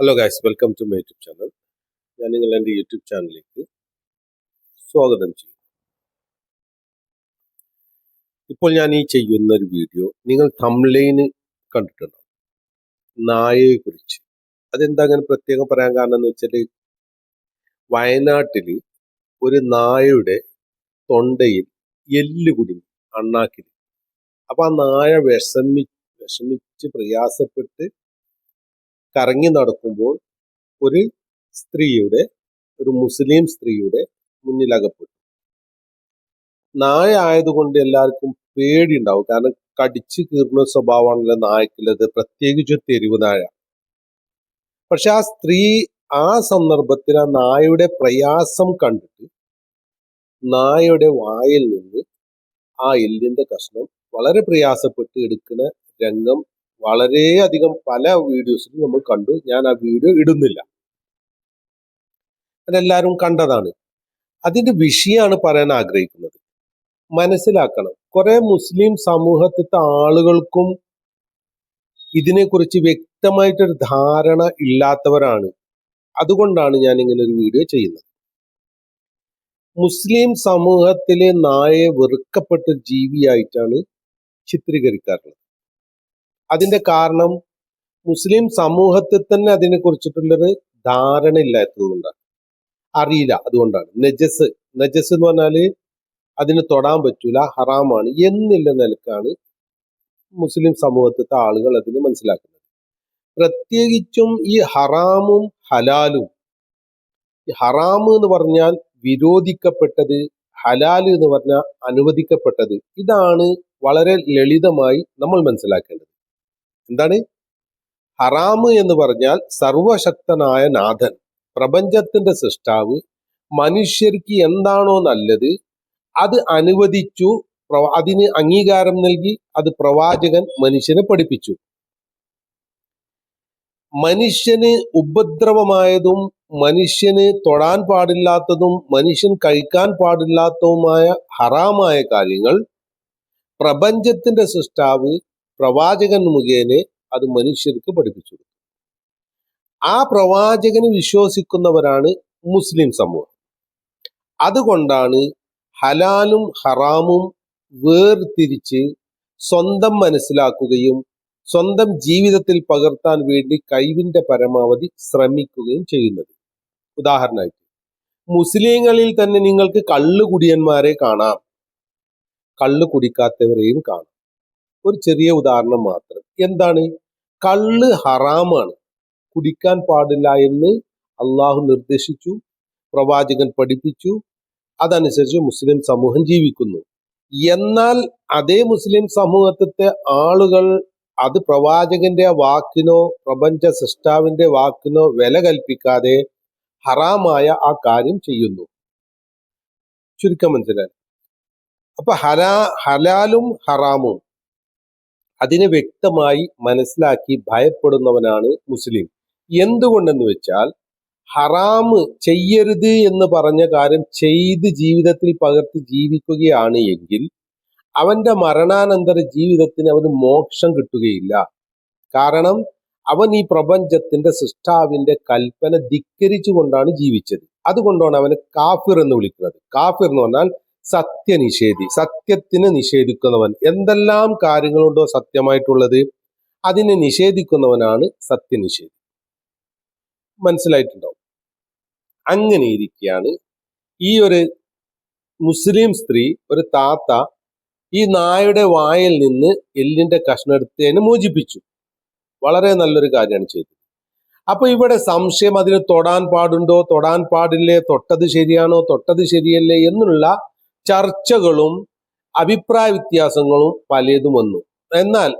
Hello guys welcome to my YouTube channel ഞാൻ നിങ്ങൾ എന്റെ യൂട്യൂബ് ചാനലിലേക്ക് സ്വാഗതം ചെയ്യുന്നു. ഇപ്പോൾ ഞാൻ ഈ ചെയ്യുന്ന ഒരു വീഡിയോ നിങ്ങൾ തംലൈന് കണ്ടിട്ടുണ്ടോ? നായയെ കുറിച്ച് അതെന്താ അങ്ങനെ പ്രത്യേകം പറയാൻ കാരണം എന്ന് വെച്ചാൽ വയനാട്ടിൽ ഒരു നായയുടെ തൊണ്ടയിൽ എല്ല് കുടുങ്ങി അണ്ണാക്കിൽ അപ്പോൾ ആ നായ വിഷമി വിഷമിച്ച് പ്രയാസപ്പെട്ട് കറങ്ങി നടക്കുമ്പോൾ ഒരു സ്ത്രീയുടെ ഒരു മുസ്ലിം സ്ത്രീയുടെ മുന്നിൽ അകപ്പെട്ടു. നായ ആയതുകൊണ്ട് എല്ലാവർക്കും പേടി ഉണ്ടാവും കാരണം കടിച്ചു കീറുന്ന സ്വഭാവമാണല്ലോ നായക്കുള്ളത്. പ്രത്യേകിച്ച് തെരുവ് നായ. പക്ഷെ ആ സ്ത്രീ ആ സന്ദർഭത്തിൽ ആ നായയുടെ പ്രയാസം കണ്ടിട്ട് നായയുടെ വായിൽ നിന്ന് ആ എല്ലിന്റെ കഷ്ണം വളരെ പ്രയാസപ്പെട്ട് എടുക്കുന്ന രംഗം വളരെയധികം പല വീഡിയോസിലും നമ്മൾ കണ്ടു. ഞാൻ ആ വീഡിയോ ഇടുന്നില്ല. അതെല്ലാവരും കണ്ടതാണ്. അതിന്റെ വിഷയമാണ് പറയാൻ ആഗ്രഹിക്കുന്നത്. മനസ്സിലാക്കണം. കുറെ മുസ്ലിം സമൂഹത്തിലത്തെ ആളുകൾക്കും ഇതിനെക്കുറിച്ച് വ്യക്തമായിട്ടൊരു ധാരണ ഇല്ലാത്തവരാണ്. അതുകൊണ്ടാണ് ഞാൻ ഇങ്ങനെ ഒരു വീഡിയോ ചെയ്യുന്നത്. മുസ്ലിം സമൂഹത്തിലെ നായെ വെറുക്കപ്പെട്ട ജീവിയായിട്ടാണ് ചിത്രീകരിക്കാറുള്ളത്. അതിന്റെ കാരണം മുസ്ലിം സമൂഹത്തിൽ തന്നെ അതിനെ കുറിച്ചിട്ടുള്ളൊരു ധാരണ ഇല്ലാത്തതുകൊണ്ടാണ് അറിയില്ല അതുകൊണ്ടാണ്. നജസ് നജസ് എന്ന് പറഞ്ഞാൽ അതിന് തൊടാൻ പറ്റൂല ഹറാമാണ് എന്നില്ല നിലക്കാണ് മുസ്ലിം സമൂഹത്തിലത്തെ ആളുകൾ അതിന് മനസ്സിലാക്കുന്നത്. പ്രത്യേകിച്ചും ഈ ഹറാമും ഹലാലും ഈ ഹറാമ് എന്ന് പറഞ്ഞാൽ വിരോധിക്കപ്പെട്ടത് ഹലാൽ എന്ന് പറഞ്ഞാൽ അനുവദിക്കപ്പെട്ടത് ഇതാണ് വളരെ ലളിതമായി നമ്മൾ മനസ്സിലാക്കേണ്ടത്. എന്താണ്? ഹറാമ് എന്ന് പറഞ്ഞാൽ സർവശക്തനായ നാഥൻ പ്രപഞ്ചത്തിന്റെ സൃഷ്ടാവ്. മനുഷ്യർക്ക് എന്താണോ നല്ലത് അത് അനുവദിച്ചു അതിന് അംഗീകാരം നൽകി അത് പ്രവാചകൻ മനുഷ്യനെ പഠിപ്പിച്ചു. മനുഷ്യന് ഉപദ്രവമായതും മനുഷ്യന് തൊടാൻ പാടില്ലാത്തതും മനുഷ്യൻ കഴിക്കാൻ പാടില്ലാത്തതുമായ ഹറാമായ കാര്യങ്ങൾ പ്രപഞ്ചത്തിന്റെ സൃഷ്ടാവ് പ്രവാചകൻ മുഖേന അത് മനുഷ്യർക്ക് പഠിപ്പിച്ചു. ആ പ്രവാചകന് വിശ്വസിക്കുന്നവരാണ് മുസ്ലിം സമൂഹം. അതുകൊണ്ടാണ് ഹലാലും ഹറാമും വേർതിരിച്ച് സ്വന്തം മനസ്സിലാക്കുകയും സ്വന്തം ജീവിതത്തിൽ പകർത്താൻ വേണ്ടി കഴിവിന്റെ പരമാവധി ശ്രമിക്കുകയും ചെയ്യുന്നത്. ഉദാഹരണമായിട്ട് മുസ്ലിങ്ങളിൽ തന്നെ നിങ്ങൾക്ക് കള്ളു കുടിയന്മാരെ കാണാം. കള്ളു കുടിക്കാത്തവരെയും കാണാം. ഒരു ചെറിയ ഉദാഹരണം മാത്രം. എന്താണ്? കള്ള് ഹറാമാണ്. കുടിക്കാൻ പാടില്ല എന്ന് അള്ളാഹു നിർദ്ദേശിച്ചു പ്രവാചകൻ പഠിപ്പിച്ചു അതനുസരിച്ച് മുസ്ലിം സമൂഹം ജീവിക്കുന്നു. എന്നാൽ അതേ മുസ്ലിം സമൂഹത്തിലെ ആളുകൾ അത് പ്രവാചകന്റെ വാക്കിനോ പ്രപഞ്ച സൃഷ്ടാവിന്റെ വാക്കിനോ വില കൽപ്പിക്കാതെ ഹറാമായ ആ കാര്യം ചെയ്യുന്നു. ചുരുക്കം മനസ്സിലായി. അപ്പൊ ഹലാ ഹലാലും ഹറാമും. അതിനെ വ്യക്തമായി മനസ്സിലാക്കി ഭയപ്പെടുന്നവനാണ് മുസ്ലിം. എന്തുകൊണ്ടെന്ന് വെച്ചാൽ ഹറാമ് ചെയ്യരുത് എന്ന് പറഞ്ഞ കാര്യം ചെയ്ത് ജീവിതത്തിൽ പകർത്തി ജീവിക്കുകയാണ് എങ്കിൽ അവന്റെ മരണാനന്തര ജീവിതത്തിന് അവന് മോക്ഷം കിട്ടുകയില്ല. കാരണം അവൻ ഈ പ്രപഞ്ചത്തിന്റെ സൃഷ്ടാവിന്റെ കൽപ്പന ധിക്കരിച്ചുകൊണ്ടാണ് ജീവിച്ചത്. അതുകൊണ്ടാണ് അവനെ കാഫിർ എന്ന് വിളിക്കുന്നത്. കാഫിർ എന്ന് പറഞ്ഞാൽ സത്യനിഷേധി സത്യത്തിന് നിഷേധിക്കുന്നവൻ. എന്തെല്ലാം കാര്യങ്ങളുണ്ടോ സത്യമായിട്ടുള്ളത് അതിനെ നിഷേധിക്കുന്നവനാണ് സത്യനിഷേധി. മനസ്സിലായിട്ടുണ്ടാവും അങ്ങനെ ഇരിക്കുകയാണ് ഈ ഒരു മുസ്ലിം സ്ത്രീ ഒരു താത്ത ഈ നായയുടെ വായിൽ നിന്ന് എല്ലിന്റെ കഷ്ണം എടുത്തതിന് മോചിപ്പിച്ചു. വളരെ നല്ലൊരു കാര്യമാണ് ചെയ്തത്. അപ്പൊ ഇവിടെ സംശയം അതിന് തൊടാൻ പാടുണ്ടോ? തൊടാൻ പാടില്ലേ? തൊട്ടത് ശരിയാണോ? തൊട്ടത് ശരിയല്ലേ? എന്നുള്ള ചർച്ചകളും അഭിപ്രായ വ്യത്യാസങ്ങളും പലതും വന്നു. എന്നാൽ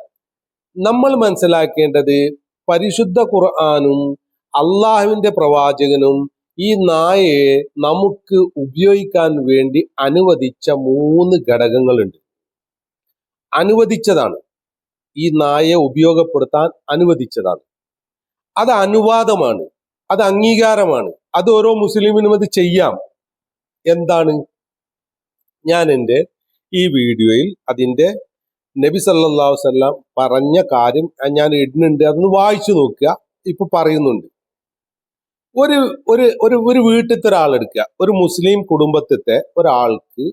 നമ്മൾ മനസ്സിലാക്കേണ്ടത് പരിശുദ്ധ ഖുർആാനും അള്ളാഹുവിന്റെ പ്രവാചകനും ഈ നായയെ നമുക്ക് ഉപയോഗിക്കാൻ വേണ്ടി അനുവദിച്ച മൂന്ന് ഘടകങ്ങളുണ്ട്. അനുവദിച്ചതാണ്. ഈ നായയെ ഉപയോഗപ്പെടുത്താൻ അനുവദിച്ചതാണ്. അത് അനുവാദമാണ്. അത് അംഗീകാരമാണ്. അത് ഓരോ മുസ്ലിമിനും അത് ചെയ്യാം. എന്താണ്? ഞാൻ എന്റെ ഈ വീഡിയോയിൽ അതിന്റെ നബി സല്ലല്ലാഹു വസല്ലം പറഞ്ഞ കാര്യം ഞാൻ ഇടുന്നുണ്ട്. അതൊന്ന് വായിച്ചു നോക്കുക. ഇപ്പൊ പറയുന്നുണ്ട്. ഒരു ഒരു ഒരു ഒരു വീട്ടിലത്തെ ഒരാളെടുക്കുക ഒരു മുസ്ലിം കുടുംബത്തിലത്തെ ഒരാൾക്ക്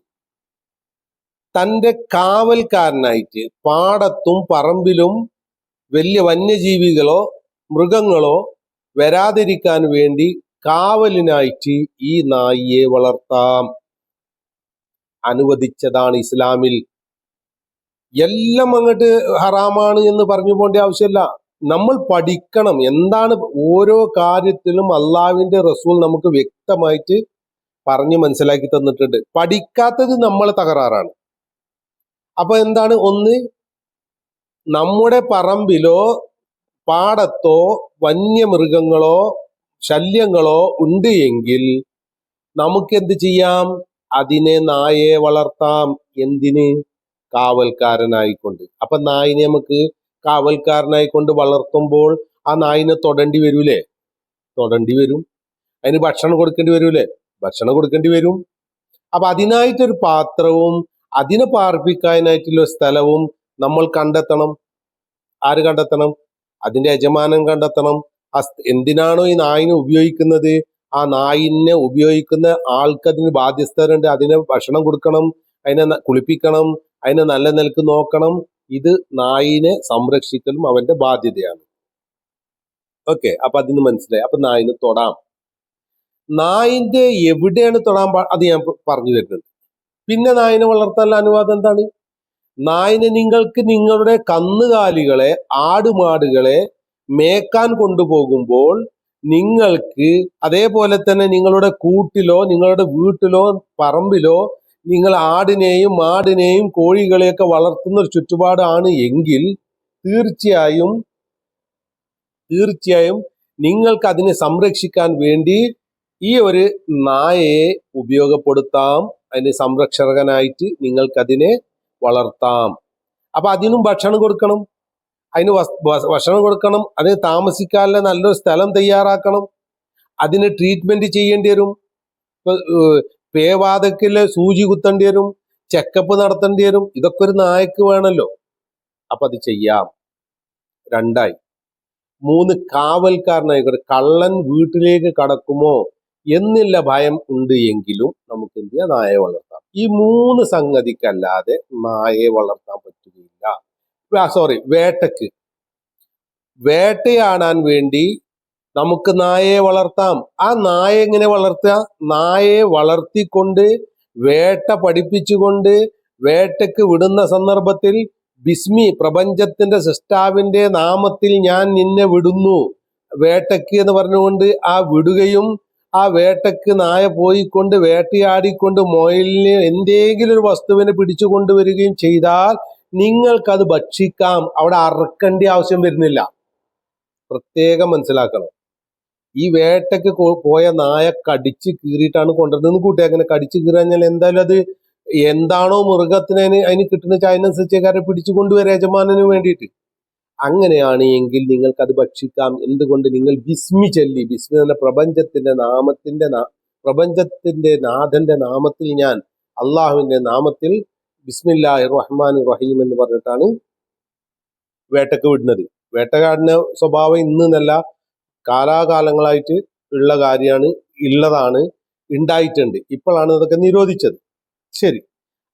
തന്റെ കാവൽക്കാരനായിട്ട് പാടത്തും പറമ്പിലും വലിയ വന്യജീവികളോ മൃഗങ്ങളോ വരാതിരിക്കാൻ വേണ്ടി കാവലിനായിട്ട് ഈ നായിയെ വളർത്താം. അനുവദിച്ചതാണ് ഇസ്ലാമിൽ. എല്ലാം അങ്ങോട്ട് ഹറാമാണ് എന്ന് പറഞ്ഞു പോകേണ്ട ആവശ്യമില്ല. നമ്മൾ പഠിക്കണം എന്താണ് ഓരോ കാര്യത്തിലും അള്ളാവിന്റെ റസൂൽ നമുക്ക് വ്യക്തമായിട്ട് പറഞ്ഞു മനസ്സിലാക്കി തന്നിട്ടുണ്ട്. പഠിക്കാത്തത് നമ്മൾ തകരാറാണ്. അപ്പൊ എന്താണ്? ഒന്ന് നമ്മുടെ പറമ്പിലോ പാടത്തോ വന്യമൃഗങ്ങളോ ശല്യങ്ങളോ ഉണ്ട് എങ്കിൽ നമുക്ക് എന്ത് ചെയ്യാം? അതിനെ നായയെ വളർത്താം എന്തിന്? കാവൽക്കാരനായിക്കൊണ്ട്. അപ്പൊ നായിനെ നമുക്ക് കാവൽക്കാരനായിക്കൊണ്ട് വളർത്തുമ്പോൾ ആ നായിനെ തൊടേണ്ടി വരൂലേ? തൊടേണ്ടി വരും. അതിന് ഭക്ഷണം കൊടുക്കേണ്ടി വരൂലേ? ഭക്ഷണം കൊടുക്കേണ്ടി വരും. അപ്പൊ അതിനായിട്ടൊരു പാത്രവും അതിനെ പാർപ്പിക്കാനായിട്ടുള്ള സ്ഥലവും നമ്മൾ കണ്ടെത്തണം. ആര് കണ്ടെത്തണം? അതിന്റെ യജമാനൻ കണ്ടെത്തണം. എന്തിനാണോ ഈ നായിനെ ഉപയോഗിക്കുന്നത്? ആ നായിനെ ഉപയോഗിക്കുന്ന ആൾക്ക് അതിന് ബാധ്യസ്ഥരുണ്ട്. അതിന് ഭക്ഷണം കൊടുക്കണം അതിനെ കുളിപ്പിക്കണം അതിനെ നല്ല നിലയ്ക്ക് നോക്കണം. ഇത് നായിനെ സംരക്ഷിക്കലും അവന്റെ ബാധ്യതയാണ്. ഓക്കെ അപ്പൊ അതിന് മനസ്സിലായി. അപ്പൊ നായിന് തൊടാം. നായിന്റെ എവിടെയാണ് തൊടാൻ അത് ഞാൻ പറഞ്ഞു തരുന്നുണ്ട്. പിന്നെ നായിനെ വളർത്താനുള്ള അനുവാദം എന്താണ്? നായിനെ നിങ്ങൾക്ക് നിങ്ങളുടെ കന്നുകാലികളെ ആടുമാടുകളെ മേക്കാൻ കൊണ്ടുപോകുമ്പോൾ നിങ്ങൾക്ക് അതേപോലെ തന്നെ നിങ്ങളുടെ കൂട്ടിലോ നിങ്ങളുടെ വീട്ടിലോ പറമ്പിലോ നിങ്ങൾ ആടിനെയും മാടിനെയും കോഴികളെയൊക്കെ വളർത്തുന്ന ഒരു ചുറ്റുപാടാണ് എങ്കിൽ തീർച്ചയായും തീർച്ചയായും നിങ്ങൾക്ക് അതിനെ സംരക്ഷിക്കാൻ വേണ്ടി ഈ ഒരു നായയെ ഉപയോഗപ്പെടുത്താം. അതിന് സംരക്ഷകനായിട്ട് നിങ്ങൾക്കതിനെ വളർത്താം. അപ്പൊ അതിനും ഭക്ഷണം കൊടുക്കണം. അതിന് ഭക്ഷണം കൊടുക്കണം അതിന് താമസിക്കാനുള്ള നല്ലൊരു സ്ഥലം തയ്യാറാക്കണം അതിന് ട്രീറ്റ്മെന്റ് ചെയ്യേണ്ടി വരും പേവാതക്കിൽ സൂചി കുത്തേണ്ടി വരും ചെക്കപ്പ് നടത്തേണ്ടി വരും ഇതൊക്കെ ഒരു നായക്ക് വേണമല്ലോ അപ്പൊ അത് ചെയ്യാം. രണ്ടായി മൂന്ന് കാവൽക്കാരനായിക്കോട്ടെ കള്ളൻ വീട്ടിലേക്ക് കടക്കുമോ എന്നുള്ള ഭയം ഉണ്ട് എങ്കിലും നമുക്ക് എന്ത് ചെയ്യാം? നായയെ വളർത്താം. ഈ മൂന്ന് സംഗതിക്കല്ലാതെ നായയെ വളർത്താൻ പറ്റുകയില്ല സോറി വേട്ടക്ക് വേട്ടയാടാൻ വേണ്ടി നമുക്ക് നായയെ വളർത്താം. ആ നായ എങ്ങനെ വളർത്തുക? നായയെ വളർത്തിക്കൊണ്ട് വേട്ട പഠിപ്പിച്ചുകൊണ്ട് വേട്ടക്ക് വിടുന്ന സന്ദർഭത്തിൽ ബിസ്മി പ്രപഞ്ചത്തിന്റെ സൃഷ്ടാവിന്റെ നാമത്തിൽ ഞാൻ നിന്നെ വിടുന്നു. വേട്ടക്ക് എന്ന് പറഞ്ഞുകൊണ്ട് ആ വിടുകയും ആ വേട്ടക്ക് നായ പോയിക്കൊണ്ട് വേട്ടയാടിക്കൊണ്ട് മൊയലിന് എന്തെങ്കിലും ഒരു വസ്തുവിനെ പിടിച്ചു കൊണ്ടുവരികയും ചെയ്താൽ നിങ്ങൾക്കത് ഭക്ഷിക്കാം. അവിടെ അറക്കേണ്ട ആവശ്യം വരുന്നില്ല. പ്രത്യേകം മനസ്സിലാക്കണം. ഈ വേട്ടയ്ക്ക് പോയ നായ കടിച്ച് കീറിയിട്ടാണ് കൊണ്ടുവരുന്നത്. കൂട്ടി അങ്ങനെ കടിച്ച് കീറി കഴിഞ്ഞാൽ എന്തായാലും അത് എന്താണോ മൃഗത്തിന് അതിന് കിട്ടുന്ന അതിനനുസരിച്ചേക്കാരെ പിടിച്ചു കൊണ്ടുവരാം യജമാനന് വേണ്ടിയിട്ട്. അങ്ങനെയാണ് എങ്കിൽ നിങ്ങൾക്ക് ഭക്ഷിക്കാം. എന്തുകൊണ്ട്? നിങ്ങൾ ബിസ്മി ചൊല്ലി. ബിസ്മി എന്ന പ്രപഞ്ചത്തിന്റെ നാമത്തിന്റെ പ്രപഞ്ചത്തിന്റെ നാഥന്റെ നാമത്തിൽ ഞാൻ അള്ളാഹുവിന്റെ നാമത്തിൽ ബിസ്മില്ലാഹി റഹ്മാൻ റഹീം എന്ന് പറഞ്ഞിട്ടാണ് വേട്ടക്ക് വിടുന്നത്. വേട്ടകാടിന്റെ സ്വഭാവം ഇന്ന് എന്നല്ല കാലാകാലങ്ങളായിട്ട് ഉള്ള കാര്യമാണ് ഉള്ളതാണ് ഉണ്ടായിട്ടുണ്ട് ഇപ്പോഴാണ് ഇതൊക്കെ നിരോധിച്ചത്. ശരി.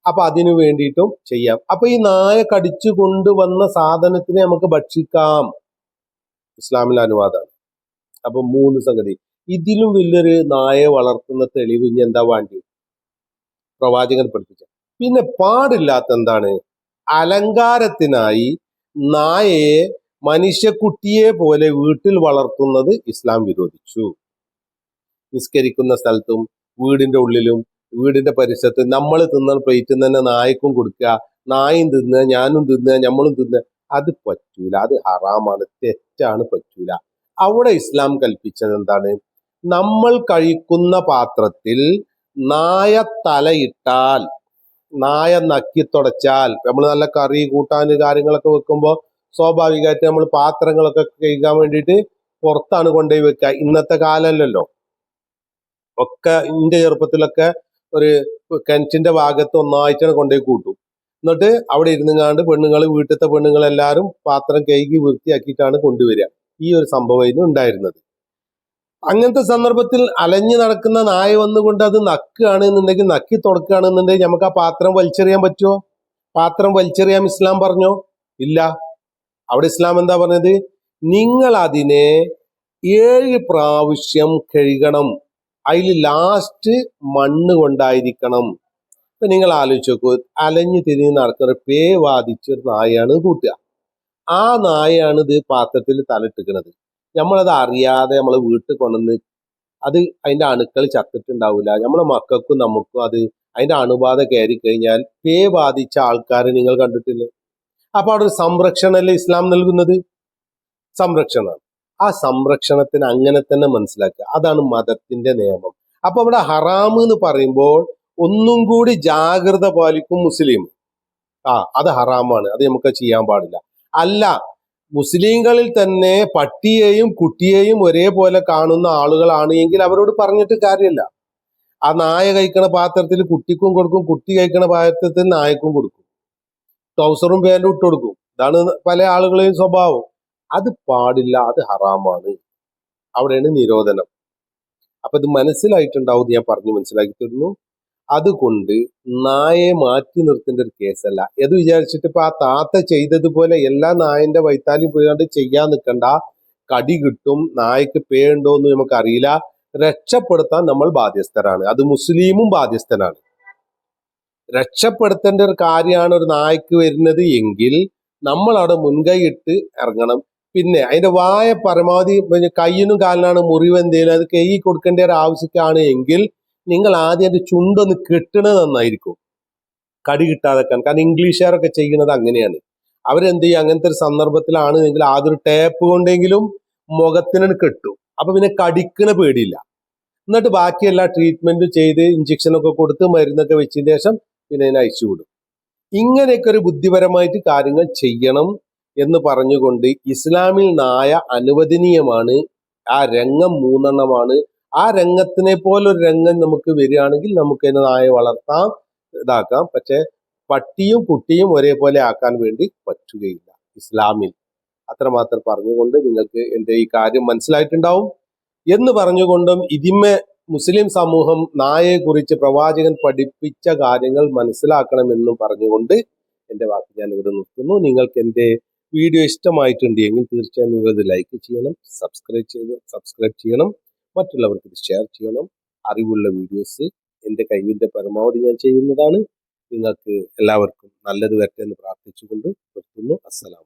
അപ്പൊ അതിനു വേണ്ടിയിട്ടും ചെയ്യാം. അപ്പൊ ഈ നായ കടിച്ചു കൊണ്ടുവന്ന സാധനത്തിനെ നമുക്ക് ഭക്ഷിക്കാം. ഇസ്ലാമിലെ അനുവാദമാണ്. അപ്പൊ മൂന്ന് സംഗതി. ഇതിലും വലിയൊരു നായ വളർത്തുന്ന തെളിവ് ഇനി എന്താ വേണ്ടി പ്രവാചകൻ പഠിപ്പിച്ച പിന്നെ പാടില്ലാത്ത എന്താണ് അലങ്കാരത്തിനായി നായയെ മനുഷ്യക്കുട്ടിയെ പോലെ വീട്ടിൽ വളർത്തുന്നത് ഇസ്ലാം വിരോധിച്ചു. നിസ്കരിക്കുന്ന സ്ഥലത്തും വീടിന്റെ ഉള്ളിലും വീടിന്റെ പരിസരത്ത് നമ്മൾ തിന്ന പ്ലേറ്റിൽ തന്നെ നായക്കും കൊടുക്കുക നായും തിന്നുക ഞാനും തിന്നുക നമ്മളും തിന്നുക അത് പറ്റൂല. അത് ഹറാമാണ്. തെറ്റാണ് പറ്റൂല. അവിടെ ഇസ്ലാം കൽപ്പിച്ചത് എന്താണ്? നമ്മൾ കഴിക്കുന്ന പാത്രത്തിൽ നായ തലയിട്ടാൽ നായ നക്കി തുടച്ചാൽ നമ്മൾ നല്ല കറി കൂട്ടാൻ കാര്യങ്ങളൊക്കെ വെക്കുമ്പോൾ സ്വാഭാവികമായിട്ട് നമ്മൾ പാത്രങ്ങളൊക്കെ കഴിക്കാൻ വേണ്ടിയിട്ട് പുറത്താണ് കൊണ്ടുപോയി വെക്കുക. ഇന്നത്തെ കാലമല്ലല്ലോ ഒക്കെ ഇന്റെ ചെറുപ്പത്തിലൊക്കെ ഒരു കിണറ്റിന്റെ ഭാഗത്ത് ഒന്നായിട്ടാണ് കൊണ്ടുപോയി കൂട്ടും. എന്നിട്ട് അവിടെ ഇരുന്നുങ്ങാണ്ട് പെണ്ണുങ്ങൾ വീട്ടിലത്തെ പെണ്ണുങ്ങളെല്ലാവരും പാത്രം കഴുകി വൃത്തിയാക്കിയിട്ടാണ് കൊണ്ടുവരിക. ഈ ഒരു സംഭവം ഉണ്ടായിരുന്നത്. അങ്ങനത്തെ സന്ദർഭത്തിൽ അലഞ്ഞു നടക്കുന്ന നായ വന്നുകൊണ്ട് അത് നക്കുകയാണ് എന്നുണ്ടെങ്കിൽ നക്കി തുടക്കുകയാണെന്നുണ്ടെങ്കിൽ നമുക്ക് ആ പാത്രം വലിച്ചെറിയാൻ പറ്റുമോ? പാത്രം വലിച്ചെറിയാൻ ഇസ്ലാം പറഞ്ഞോ? ഇല്ല. അവിടെ ഇസ്ലാം എന്താ പറഞ്ഞത്? നിങ്ങൾ അതിനെ ഏഴ് പ്രാവശ്യം കഴുകണം. അതിൽ ലാസ്റ്റ് മണ്ണ് കൊണ്ടായിരിക്കണം. ഇപ്പൊ നിങ്ങൾ ആലോചിച്ച് നോക്കൂ. അലഞ്ഞു തിരിഞ്ഞ് നടക്കുന്ന പേ വാദിച്ചൊരു നായയാണ് കൂട്ടുക. ആ നായയാണ് ഇത് പാത്രത്തിൽ തലട്ടിക്കണത് നമ്മളത് അറിയാതെ നമ്മളെ വീട്ടിൽ കൊണ്ടുവന്ന് അത് അതിന്റെ അണുക്കൾ ചത്തിട്ടുണ്ടാവില്ല നമ്മളെ മക്കൾക്കും നമുക്കും അത് അതിന്റെ അണുബാധ കയറി കഴിഞ്ഞാൽ പേ ബാധിച്ച ആൾക്കാരെ നിങ്ങൾ കണ്ടിട്ടില്ലേ? അപ്പോൾ അവിടെ ഒരു സംരക്ഷണമല്ലേ ഇസ്ലാം നൽകുന്നത്? സംരക്ഷണമാണ് ആ സംരക്ഷണത്തിന് അങ്ങനെ തന്നെ മനസ്സിലാക്കുക. അതാണ് മതത്തിന്റെ നിയമം. അപ്പൊ അവിടെ ഹറാം എന്ന് പറയുമ്പോൾ ഒന്നും കൂടി ജാഗ്രത പാലിക്കും മുസ്ലിം. ആ അത് ഹറാമാണ്. അത് നമുക്ക് ചെയ്യാൻ പാടില്ല. അല്ല മുസ്ലിങ്ങളിൽ തന്നെ പട്ടിയെയും കുട്ടിയെയും ഒരേപോലെ കാണുന്ന ആളുകളാണ് എങ്കിൽ അവരോട് പറഞ്ഞിട്ട് കാര്യമില്ല. ആ നായ കഴിക്കണ പാത്രത്തിൽ കുട്ടിക്കും കൊടുക്കും കുട്ടി കഴിക്കണ പാത്രത്തിൽ നായക്കും കൊടുക്കും. ട്രൗസറും പാന്റും ഇട്ട് കൊടുക്കും. ഇതാണ് പല ആളുകളെയും സ്വഭാവം. അത് പാടില്ല അത് ഹറാമാണ്. അവിടെയാണ് നിരോധനം. അപ്പൊ ഇത് മനസ്സിലായിട്ടുണ്ടാവും ഞാൻ പറഞ്ഞു മനസ്സിലാക്കി തരുന്നു. അതുകൊണ്ട് നായയെ മാറ്റി നിർത്തേണ്ട ഒരു കേസല്ല. അത് വിചാരിച്ചിട്ട് ഇപ്പൊ ആ താത്ത ചെയ്തതുപോലെ എല്ലാ നായന്റെ വൈത്താലി പോയാണ്ട് ചെയ്യാൻ നിൽക്കണ്ട കടി കിട്ടും നായക്ക് പേ ഉണ്ടോ എന്ന് നമുക്ക് അറിയില്ല രക്ഷപ്പെടുത്താൻ നമ്മൾ ബാധ്യസ്ഥരാണ്. അത് മുസ്ലിമും ബാധ്യസ്ഥനാണ്. രക്ഷപ്പെടുത്തേണ്ട ഒരു കാര്യമാണ് ഒരു നായ്ക്ക് വരുന്നത് എങ്കിൽ നമ്മൾ അവിടെ മുൻകൈ ഇട്ട് ഇറങ്ങണം. പിന്നെ അതിന്റെ വായ പരമാവധി കയ്യിനും കാലിനാണ് മുറിവ് എന്തെങ്കിലും അത് കൈ കൊടുക്കേണ്ട ഒരു ആവശ്യക്കാണ് എങ്കിൽ നിങ്ങൾ ആദ്യം അത് ചുണ്ടൊന്ന് കെട്ടണത് നന്നായിരിക്കും. കടി കിട്ടാതെക്കാൻ കാരണം ഇംഗ്ലീഷുകാരൊക്കെ ചെയ്യുന്നത് അങ്ങനെയാണ്. അവരെന്ത് ചെയ്യും? അങ്ങനത്തെ ഒരു സന്ദർഭത്തിലാണ് എങ്കിൽ ആദ്യം ടേപ്പ് കൊണ്ടെങ്കിലും മുഖത്തിന് കെട്ടും. അപ്പൊ പിന്നെ കടിക്കണ പേടിയില്ല. എന്നിട്ട് ബാക്കി എല്ലാ ട്രീറ്റ്മെന്റും ചെയ്ത് ഇഞ്ചക്ഷനൊക്കെ കൊടുത്ത് മരുന്നൊക്കെ വെച്ചതിന് ശേഷം പിന്നെ അതിനെ അയച്ചു വിടും. ഇങ്ങനെയൊക്കെ ഒരു ബുദ്ധിപരമായിട്ട് കാര്യങ്ങൾ ചെയ്യണം എന്ന് പറഞ്ഞുകൊണ്ട് ഇസ്ലാമിൽ നായ അനുവദനീയമാണ്. ആ രംഗം മൂന്നെണ്ണമാണ്. ആ രംഗത്തിനെ പോലെ ഒരു രംഗം നമുക്ക് വരികയാണെങ്കിൽ നമുക്ക് അതിനെ നായ വളർത്താം ഇതാക്കാം. പക്ഷെ പട്ടിയും കുട്ടിയും ഒരേപോലെ ആക്കാൻ വേണ്ടി പറ്റുകയില്ല ഇസ്ലാമിൽ. അത്രമാത്രം പറഞ്ഞുകൊണ്ട് നിങ്ങൾക്ക് എന്റെ ഈ കാര്യം മനസ്സിലായിട്ടുണ്ടാവും. എന്ന് പറഞ്ഞുകൊണ്ടും ഇതിന്മേ മുസ്ലിം സമൂഹം നായയെ കുറിച്ച് പ്രവാചകൻ പഠിപ്പിച്ച കാര്യങ്ങൾ മനസ്സിലാക്കണമെന്നും പറഞ്ഞുകൊണ്ട് എന്റെ വാക്ക് ഞാൻ ഇവിടെ നിർത്തുന്നു. നിങ്ങൾക്ക് എന്റെ വീഡിയോ ഇഷ്ടമായിട്ടുണ്ട് എങ്കിൽ തീർച്ചയായും നിങ്ങൾ ഇത് ലൈക്ക് ചെയ്യണം സബ്സ്ക്രൈബ് ചെയ്ത് സബ്സ്ക്രൈബ് ചെയ്യണം. മറ്റുള്ളവർക്ക് ഇത് ഷെയർ ചെയ്യണം. അറിവുള്ള വീഡിയോസ് എന്റെ കഴിവിന്റെ പരമാവധി ഞാൻ ചെയ്യുന്നതാണ്. നിങ്ങൾക്ക് എല്ലാവർക്കും നല്ലത് വരട്ടെ എന്ന് പ്രാർത്ഥിച്ചുകൊണ്ട് നിർത്തുന്നു. അസ്സലാം